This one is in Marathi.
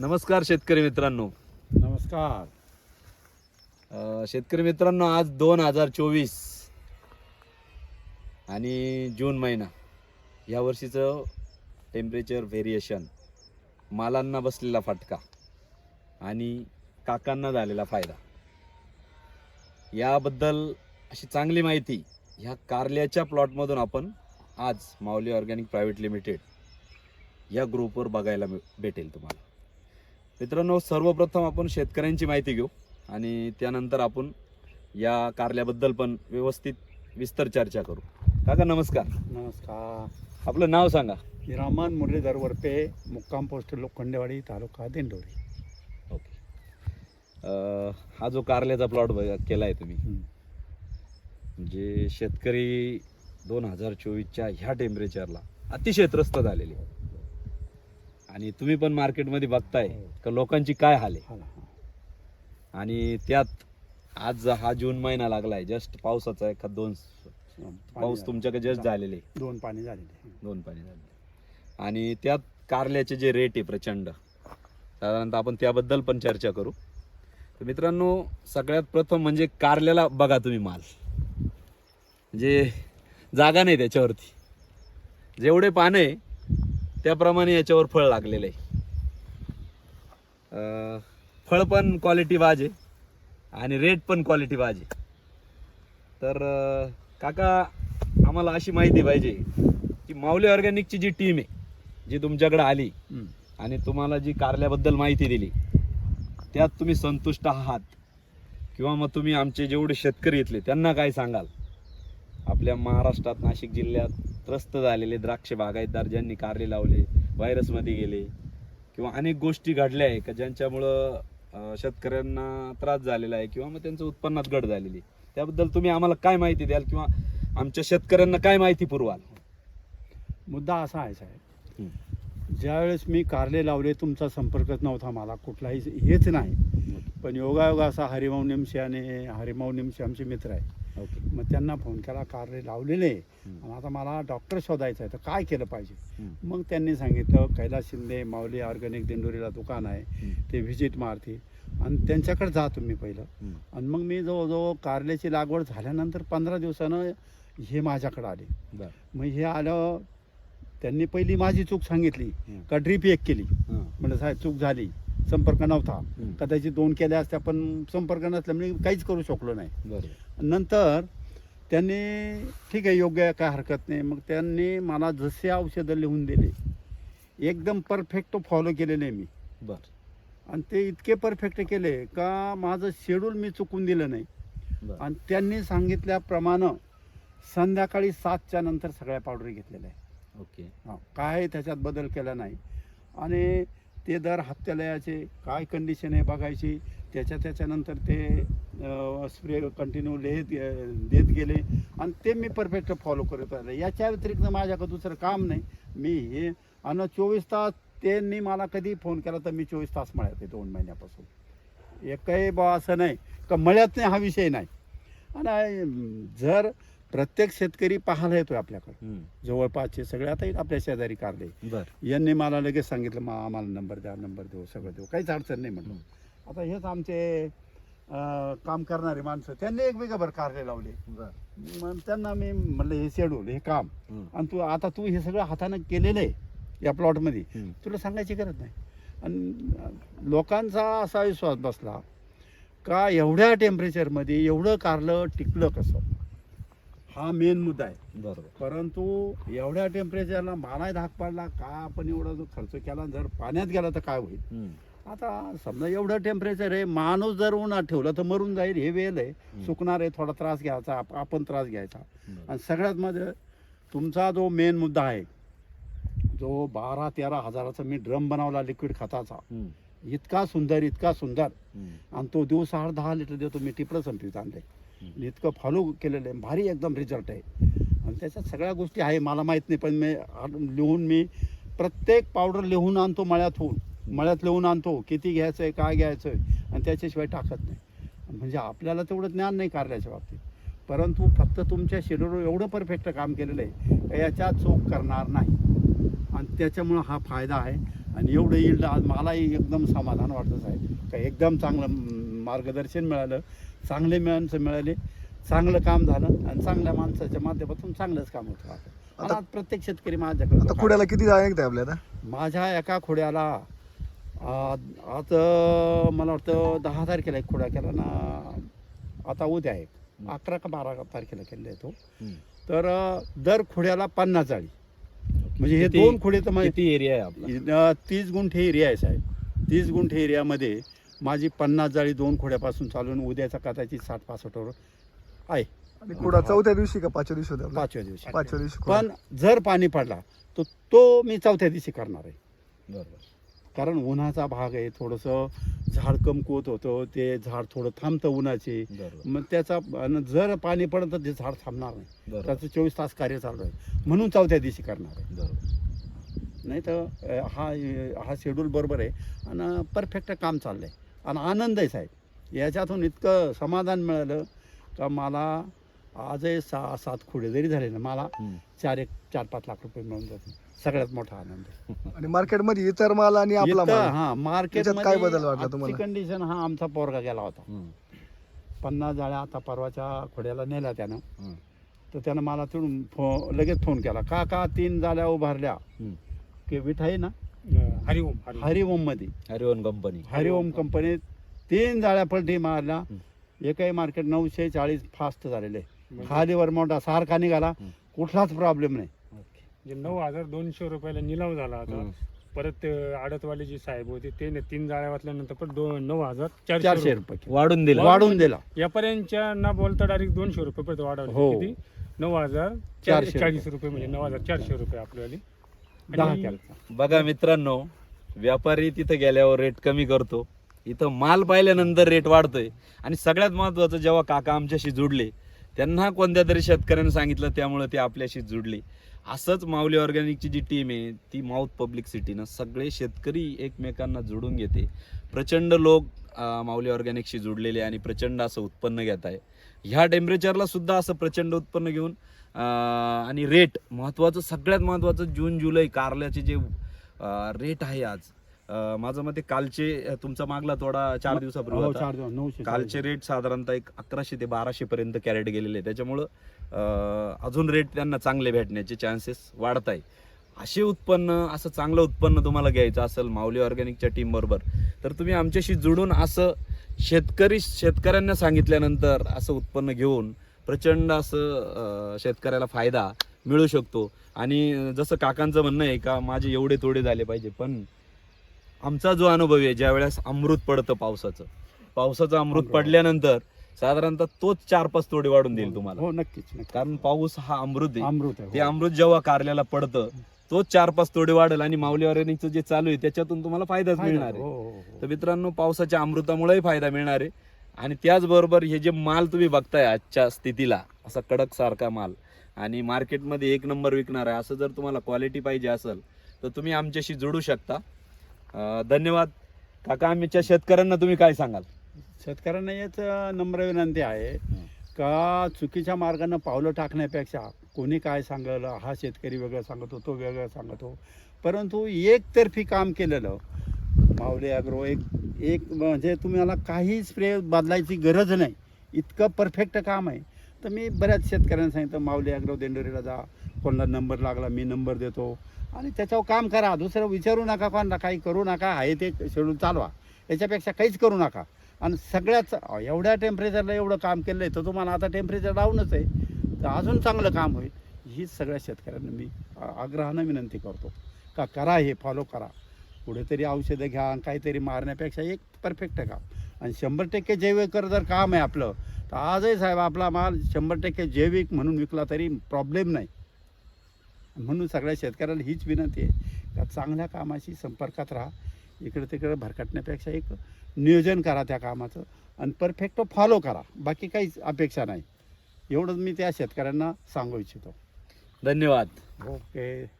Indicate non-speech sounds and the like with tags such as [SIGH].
नमस्कार शेतकरी मित्रांनो. नमस्कार. अ, शेतकरी मित्रांनो आज दोन हजार चोवीस आणि जून महिना. या वर्षीचं टेम्परेचर व्हेरिएशन मालांना बसलेला फटका आणि काकांना झालेला फायदा. याबद्दल अशी चांगली माहिती ह्या कारल्याच्या प्लॉटमधून आपण आज माऊली ऑर्गॅनिक प्रायव्हेट लिमिटेड या ग्रुपवर बघायला मिळ- भेटेल तुम्हाला. मित्रांनो सर्वप्रथम आपण शेतकऱ्यांची माहिती घेऊ आणि त्यानंतर आपण या कारल्याबद्दल पण व्यवस्थित विस्तर चर्चा करू. काका नमस्कार. नमस्कार. आपलं नाव सांगा. रामन मुरलीधर वरपे मुक्काम पोस्ट लोखंडेवाडी तालुका दिंडोरी. ओके. अं, हा जो कारल्याचा प्लॉट केला आहे तुम्ही. म्हणजे शेतकरी दोन हजार चोवीसच्या ह्या टेम्परेचरला अतिशय त्रस्त झालेले. आणि तुम्ही पण मार्केटमध्ये बघताय का लोकांची काय हाल आहे? हा हा. आणि त्यात आज हा जून महिना लागलाय जस्ट पावसाचा आहे का दोन पाऊस. तुमच्याकडे जस्ट झालेले दोन पाणी झालेले दोन पाणी झाले आणि त्यात कारल्याचे जे रेट आहे प्रचंड साधारणतः आपण त्याबद्दल पण चर्चा करू. तर मित्रांनो सगळ्यात प्रथम म्हणजे कारल्याला बघा तुम्ही माल. म्हणजे जागा नाही त्याच्यावरती. जेवढे पानं आहे त्याप्रमाणे याच्यावर फळ लागलेलं आहे. फळ पण क्वालिटी वाज आहे आणि रेट पण क्वालिटी वाज आहे. तर काका आम्हाला अशी माहिती पाहिजे की माऊली ऑर्गॅनिकची जी टीम आहे जी तुमच्याकडे आली. आणि तुम्हाला जी कारल्याबद्दल माहिती दिली त्यात तुम्ही संतुष्ट आहात किंवा मग तुम्ही आमचे जेवढे शेतकरी इथले त्यांना काय सांगाल? आपल्या महाराष्ट्रात नाशिक जिल्ह्यात त्रस्त झालेले द्राक्ष बागायतदार ज्यांनी कारले लावले व्हायरसमध्ये गेले किंवा अनेक गोष्टी घडल्या आहे का ज्यांच्यामुळं शेतकऱ्यांना त्रास झालेला आहे किंवा मग त्यांचं उत्पन्नात घट झालेली आहे. त्याबद्दल तुम्ही आम्हाला काय माहिती द्याल किंवा आमच्या शेतकऱ्यांना काय माहिती पुरवाल? मुद्दा असा आहे साहेब. ज्यावेळेस मी कारले लावले तुमचा संपर्कच नव्हता मला कुठलाही हेच नाही. पण योगायोगा असा हरिभाऊ निमशे आणि हरिभाऊ निमशे आमचे मित्र आहे ओके मग त्यांना फोन केला कारले लावलेले. आणि आता मला डॉक्टर शोधायचं आहे तर काय केलं पाहिजे. मग त्यांनी सांगितलं कैलास शिंदे माऊली ऑर्गॅनिक दिंडोरीला दुकान आहे. ते व्हिजिट मारते आणि त्यांच्याकडे जा तुम्ही पहिलं. आणि मग मी जवळजवळ कारल्याची लागवड झाल्यानंतर पंधरा दिवसानं हे माझ्याकडे आले मग हे आलं त्यांनी पहिली माझी चूक सांगितली. का ड्रीप एक केली. म्हणजे साहेब चूक झाली संपर्क नव्हता. कदाचित दोन केल्या असत्या पण संपर्क नसल्यामुळे काहीच करू शकलो नाही. बरोबर. नंतर त्यांनी ठीक आहे योग्य आहे काय हरकत नाही. मग त्यांनी मला जसे औषधं लिहून दिले एकदम परफेक्ट फॉलो केलेले मी. बर. आणि ते इतके परफेक्ट केले का माझं शेड्यूल मी चुकून दिलं नाही. बर. आणि त्यांनी सांगितल्याप्रमाणे संध्याकाळी सातच्या नंतर सगळ्या पावडरी घेतलेल्या आहे ओके. हा, काय त्याच्यात बदल केला नाही. आणि ते दर हप्त्याला यायचे काय कंडिशन आहे बघायची. त्याच्या त्याच्यानंतर ते स्प्रे कंटिन्यू लिहित गे- देत गेले. आणि ते मी परफेक्ट फॉलो करत राहिले. याच्या व्यतिरिक्त माझ्याकडं दुसरं काम नाही. मी हे आणि चोवीस तास त्यांनी मला कधी फोन केला तर मी चोवीस तास मळ्यात आहे दोन महिन्यापासून. एकही बा असं नाही. का मळ्यात नाही हा विषय नाही. आणि जर प्रत्येक शेतकरी पाहायला येतोय आपल्याकडे. जवळपासचे सगळे आता आपल्या शेजारी कारले यांनी मला लगेच सांगितलं मा आम्हाला नंबर द्या नंबर देऊ सगळं देऊ. काहीच अडचण नाही म्हटलं आता हेच आमचे काम करणारे माणसं त्यांनी एक बिगाभर कारले लावले मग त्यांना मी म्हणलं हे शेड्यूल हे काम. आणि तू आता तू हे सगळं हातानं केलेलं आहे या प्लॉटमध्ये. तुला सांगायची गरज नाही. आणि लोकांचा असा विश्वास बसला का एवढ्या टेम्परेचरमध्ये एवढं कारलं टिकलं कसं? हा मेन मुद्दा आहे बरोबर परंतु एवढ्या टेम्परेचरला मला धाक पडला का आपण एवढा जो खर्च केला जर पाण्यात गेला तर काय होईल. आता समजा एवढं टेम्परेचर आहे माणूस जर उन्हात ठेवला तर मरून जाईल हे वेल आहे. सुकणार आहे थोडा त्रास घ्यायचा आप- आपण त्रास घ्यायचा. आणि सगळ्यात मध्ये तुमचा जो मेन मुद्दा आहे जो बारा तेरा हजाराचा मी ड्रम बनवला लिक्विड खताचा. इतका सुंदर इतका सुंदर. आणि तो दिवसाआड दहा लिटर देतो मी टिपलं संपवीत आणले. म्हणजे इतकं फॉलो केलेलं आहे. भारी एकदम रिझल्ट आहे. आणि त्याच्यात सगळ्या गोष्टी आहे. मला माहीत नाही पण मी लिहून मी प्रत्येक पावडर लिहून आणतो मळ्यात होऊन. मळ्यात लिहून आणतो. किती घ्यायचं आहे काय घ्यायचं आहे आणि त्याच्याशिवाय टाकत नाही. म्हणजे आपल्याला तेवढं ज्ञान नाही कार्याच्या बाबतीत. परंतु फक्त तुमच्या शेड्यूलवर एवढं परफेक्ट काम केलेलं आहे का याच्यात चूक करणार नाही. आणि त्याच्यामुळं हा फायदा आहे. आणि एवढं येईल आज मलाही एकदम समाधान वाटतं साहेब. का एकदम चांगलं मार्गदर्शन मिळालं. चांगले माणसं मिळाले चांगलं काम झालं आणि चांगल्या माणसाच्या माध्यमातून चांगलंच काम होतं. आता. आता- आज प्रत्येक शेतकरी माझ्याकडे आता खुड्याला किती आपल्या आता माझ्या एका खोड्याला आज अं, मला वाटतं दहा तारखेला एक खोडा केला ना आता उद्या आहे अकरा का बारा तारखेला केलेला आहे तो. तर अं, दर खोड्याला पन्नास जाळी. म्हणजे हे किती- दोन खोडे तर माझे किती एरिया आहे आपला? तीस गुंठे एरिया आहे साहेब. तीस गुंठे एरियामध्ये माझी पन्नास जाळी दोन खोड्यापासून चालून उद्याचा कदाचित साठ पासष्टवर आहे. आणि खुडा चौथ्या दिवशी का पाचव्या दिवशी होता? पाचव्या दिवशी. पाचव्या दिवशी खुडा. पण जर पाणी पडला तर तो मी चौथ्या दिवशी करणार आहे. बरोबर. कारण उन्हाचा भाग आहे थोडंसं झाड कमकुवत होतं ते झाड थोडं थांबतं उन्हाचे. बरोबर. मग त्याचा अन जर पाणी पडलं तर ते झाड थांबणार नाही. बरोबर. त्याचं चोवीस तास कार्य चालू आहे. म्हणून चौथ्या दिवशी करणार आहे. बरोबर. नाही तर अ, हा हा शेड्यूल बरोबर आहे. आणि परफेक्ट काम चाललं आहे आणि आनंद आहे साहेब याच्यातून इतकं समाधान मिळालं का मला आजही सहा सात खोडे जरी झाले ना मला. चार एक चार पाच लाख रुपये मिळून जातील सगळ्यात मोठा आनंद [LAUGHS] आणि मार्केटमध्ये इतर माल आणि आपला माल हा मार्केट काय बदल वाटला तुम्हाला? कंडिशन हा आमचा पोरगा गेला होता. पन्नास जाळ्या आता परवाच्या खोड्याला नेल्या त्यानं. तर त्यानं मला तिथून फो लगेच फोन केला का का तीन जाळ्या उभारल्या. की विठाई ना हरिओम हरिओम. मध्ये. हरिओम कंपनी. हरिओम कंपनीत तीन जाळ्या पलटी मारल्या. हम्म. एकही मार्केट नऊशे चाळीस फास्ट झालेले. म्हणजे? खालीवर मोठा सारखा निघाला. कुठलाच प्रॉब्लेम नाही. म्हणजे नऊ हजार दोनशे रुपयाला निलाव झाला होता हम्म. परत ते आडतवाले जी साहेब होते ते तीन जाळ्या वाचल्यानंतर परत दोन नऊ हजार चारशे चारशे रुपये. वाढून दिला. वाढून दिला. यापर्यंतच्या ना बोलता डायरेक्ट दोनशे रुपये परत वाढवले. हो. किती? नऊ हजार चारशे चार- चाळीस रुपये म्हणजे नऊ हजार चारशे रुपये आपल्यावाली. दहा आणि- कॅरेटचा बघा मित्रांनो व्यापारी तिथे गेल्यावर रेट कमी करतो. इथं माल पाहिल्यानंतर रेट वाढतोय. आणि सगळ्यात महत्वाचं जेव्हा काका आमच्याशी जुडले त्यांना कोणत्या तरी शेतकऱ्याने सांगितलं त्यामुळे ते आपल्याशी जुडले. असंच माऊली ऑर्गॅनिकची जी टीम आहे ती माउथ पब्लिक सिटीनं सगळे शेतकरी एकमेकांना जोडून घेते. प्रचंड लोक अं, माऊली ऑर्गॅनिकशी जुडलेले आणि प्रचंड असं उत्पन्न घेत आहे. ह्या टेम्परेचरला सुद्धा असं प्रचंड उत्पन्न घेऊन आणि रेट महत्त्वाचं सगळ्यात महत्त्वाचं जून जुलै कारल्याचे जे रेट आहे आज माझं मते कालचे तुमचा मागला थोडा चार दिवसापूर्वी हो, कालचे रेट साधारणतः एक अकराशे ते बाराशे पर्यंत कॅरेट गेलेले. त्याच्यामुळं अजून रेट त्यांना चांगले भेटण्याचे चान्सेस वाढत आहे असे उत्पन्न असं चांगलं उत्पन्न तुम्हाला घ्यायचं असेल माऊली ऑर्गॅनिकच्या टीम बरोबर तर तुम्ही आमच्याशी जुडून असं शेतकरी शेतकऱ्यांना सांगितल्यानंतर असं उत्पन्न घेऊन प्रचंड असं शेतकऱ्याला फायदा मिळू शकतो आणि जसं काकांचं म्हणणं आहे का माझे एवढे तोडे झाले पाहिजे पण आमचा जो अनुभव आहे ज्या वेळेस अमृत पडतं पावसाचं पावसाचं अमृत. पडल्यानंतर साधारणतः तोच चार पाच तोडे वाढून देईल तुम्हाला हो नक्कीच कारण पाऊस हा अमृत आहे अमृत ते हो. अमृत जेव्हा कारल्याला पडतं तोच चार पाच तोडे वाढेल आणि माऊली ऑर्गॅनिकचं जे चालू आहे त्याच्यातून तुम्हाला फायदाच फायदा, मिळणार आहे हो, हो. तर मित्रांनो पावसाच्या अमृतामुळेही फायदा मिळणार आहे आणि त्याचबरोबर हे जे माल तुम्ही बघताय आजच्या स्थितीला असा कडक सारखा माल आणि मार्केटमध्ये एक नंबर विकणार आहे असं जर तुम्हाला क्वालिटी पाहिजे असेल तर तुम्ही आमच्याशी जोडू शकता. धन्यवाद. काका आमच्या शेतकऱ्यांना तुम्ही काय सांगाल? शेतकऱ्यांना याच नम्र विनंती आहे का चुकीच्या मार्गानं पावलं टाकण्यापेक्षा कोणी काय सांगल हा शेतकरी वेगळं सांगतो तो वेगळं सांगतो. परंतु एकतर्फी काम केलेलं माऊली अॅग्रो एक एक म्हणजे तुम्हाला काही स्प्रे बदलायची गरज नाही. इतकं परफेक्ट काम आहे. तर मी बऱ्याच शेतकऱ्यांना सांगितलं माऊली अग्रव देंडोरीला जा. कोणाला नंबर लागला मी नंबर देतो. आणि त्याच्यावर काम करा. दुसरं विचारू नका कोणाला काही करू नका. आहे ते शेड्यूल चालवा. याच्यापेक्षा काहीच करू नका. आणि सगळ्याच एवढ्या टेम्परेचरला एवढं काम केलं आहे तर तुम्हाला आता टेम्परेचर डाऊनच आहे. तर अजून चांगलं काम होईल. हीच सगळ्या शेतकऱ्यांना मी आग्रहानं विनंती करतो. का करा हे फॉलो करा. कुठेतरी औषधं घ्या आणि काहीतरी मारण्यापेक्षा एक परफेक्ट काम. आणि शंभर टक्के जैविक जर काम आहे आपलं. तर आजही साहेब आपला माल शंभर टक्के जैविक म्हणून विकला तरी प्रॉब्लेम नाही. म्हणून सगळ्या शेतकऱ्याला हीच विनंती आहे का चांगल्या कामाशी संपर्कात राहा. इकडे तिकडे भरकटण्यापेक्षा एक नियोजन करा त्या कामाचं आणि परफेक्ट फॉलो करा. बाकी काहीच अपेक्षा नाही. एवढंच मी त्या शेतकऱ्यांना सांगू इच्छितो. धन्यवाद. ओके.